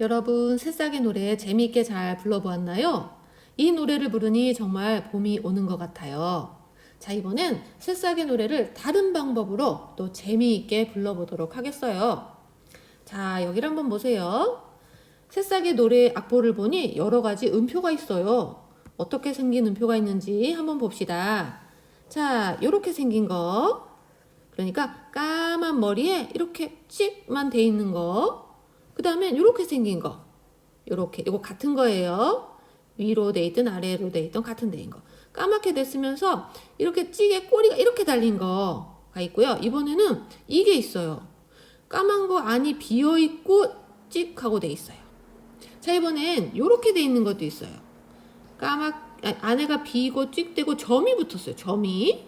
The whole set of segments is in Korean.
여러분 새싹의 노래 재미있게 잘 불러보았나요? 이 노래를 부르니 정말 봄이 오는 것 같아요. 자 이번엔 새싹의 노래를 다른 방법으로 또 재미있게 불러보도록 하겠어요. 자 여기를 한번 보세요. 새싹의 노래 악보를 보니 여러 가지 음표가 있어요. 어떻게 생긴 음표가 있는지 한번 봅시다. 자 이렇게 생긴 거 그러니까 까만 머리에 이렇게 찍만 돼 있는 거. 그 다음에 이렇게 생긴 거. 요렇게. 이거 같은 거예요. 위로 돼 있든 아래로 돼 있든 같은 데인 거. 까맣게 됐으면서 이렇게 찌개 꼬리가 이렇게 달린 거가 있고요. 이번에는 이게 있어요. 까만 거 안이 비어 있고 찍 하고 돼 있어요. 자, 이번엔 요렇게 돼 있는 것도 있어요. 까맣, 아, 안에가 비고 찍되고 점이 붙었어요. 점이.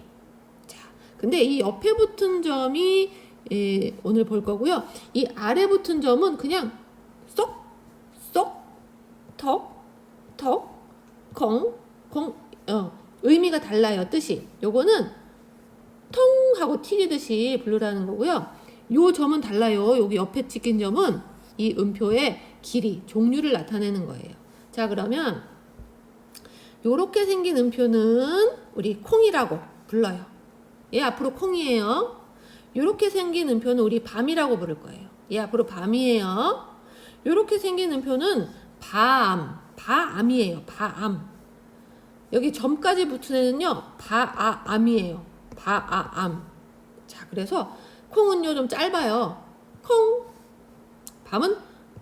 자, 근데 이 옆에 붙은 점이 예, 오늘 볼 거고요. 이 아래 붙은 점은 그냥 쏙, 쏙, 턱, 턱, 콩, 콩, 어, 의미가 달라요. 뜻이. 요거는 통 하고 튀기듯이 부르라는 거고요. 요 점은 달라요. 여기 옆에 찍힌 점은 이 음표의 길이, 종류를 나타내는 거예요. 자, 그러면 요렇게 생긴 음표는 우리 콩이라고 불러요. 얘 앞으로 콩이에요. 요렇게 생긴 음표는 우리 밤이라고 부를 거예요. 얘 앞으로 밤이에요. 요렇게 생긴 음표는 밤, 바암이에요. 바암. 여기 점까지 붙은 애는요, 바아암이에요. 바아암. 자, 그래서 콩은요 좀 짧아요. 콩. 밤은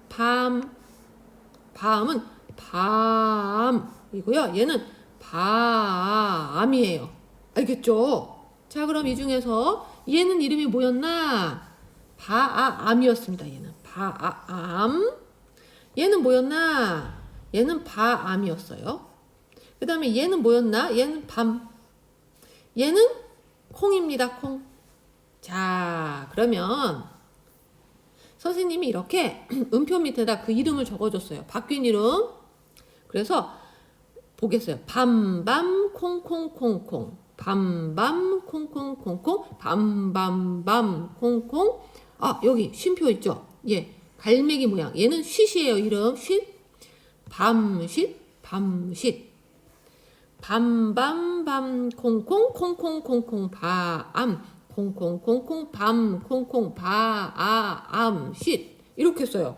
밤. 밤은 밤이고요. 얘는 바암이에요. 알겠죠? 자, 그럼 이 중에서 얘는 이름이 뭐였나? 바아암이었습니다. 얘는 바아암. 얘는 뭐였나? 얘는 바암이었어요. 그 다음에 얘는 뭐였나? 얘는 밤. 얘는 콩입니다. 콩. 자, 그러면 선생님이 이렇게 음표 밑에다 그 이름을 적어줬어요. 바뀐 이름. 그래서 보겠어요. 밤밤 콩콩콩콩. 밤밤 콩콩콩콩. 밤밤밤 콩콩. 아, 여기 쉼표 있죠? 예. 갈매기 모양. 얘는 쉿이에요. 이름 쉿. 밤쉿. 밤쉿. 밤밤밤 콩콩 콩콩콩콩 밤 콩콩콩콩 밤 콩콩 바아암 쉿 이렇게 써요.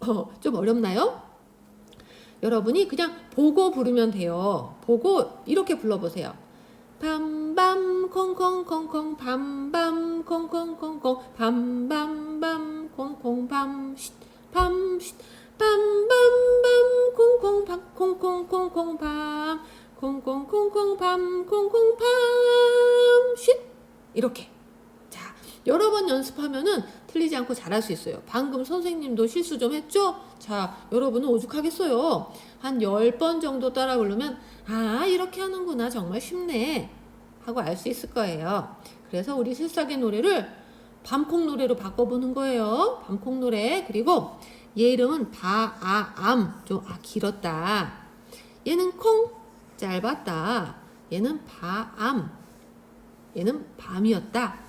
어, 좀 어렵나요? 여러분이 그냥 보고 부르면 돼요. 보고 이렇게 불러보세요. 밤밤 콩콩콩콩 밤밤 콩콩콩콩 밤밤밤 콩콩 밤쉿 밤쉿 밤밤밤 콩콩 밤 콩콩콩콩 밤 콩콩콩콩 밤 콩콩 밤쉿 이렇게 자 여러 번 연습하면은 틀리지 않고 잘할 수 있어요. 방금 선생님도 실수 좀 했죠? 자 여러분은 오죽하겠어요. 한 10번 정도 따라 부르면 아 이렇게 하는구나. 정말 쉽네. 하고 알 수 있을 거예요. 그래서 우리 실사계 노래를 밤콩 노래로 바꿔보는 거예요. 밤콩 노래. 그리고 얘 이름은 바 아 암. 좀 아 길었다. 얘는 콩. 짧았다. 얘는 바 암. 얘는 밤이었다.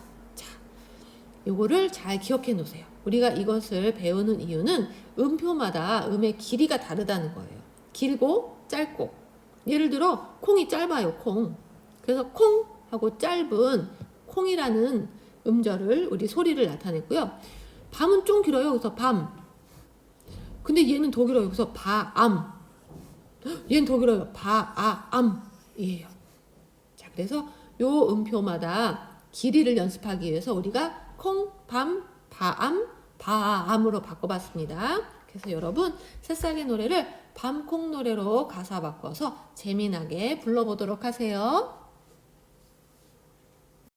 자, 요거를 잘 기억해 놓으세요. 우리가 이것을 배우는 이유는 음표마다 음의 길이가 다르다는 거예요. 길고 짧고. 예를 들어 콩이 짧아요. 콩. 그래서 콩 하고 짧은 콩이라는 음절을 우리 소리를 나타냈고요. 밤은 좀 길어요. 그래서 밤. 근데 얘는 더 길어요. 그래서 바암. 얘는 더 길어요. 바아암이에요. 자, 그래서 요 음표마다 길이를 연습하기 위해서 우리가 콩, 밤, 바암, 바암으로 바꿔봤습니다. 그래서 여러분 새싹의 노래를 밤콩 노래로 가사 바꿔서 재미나게 불러보도록 하세요.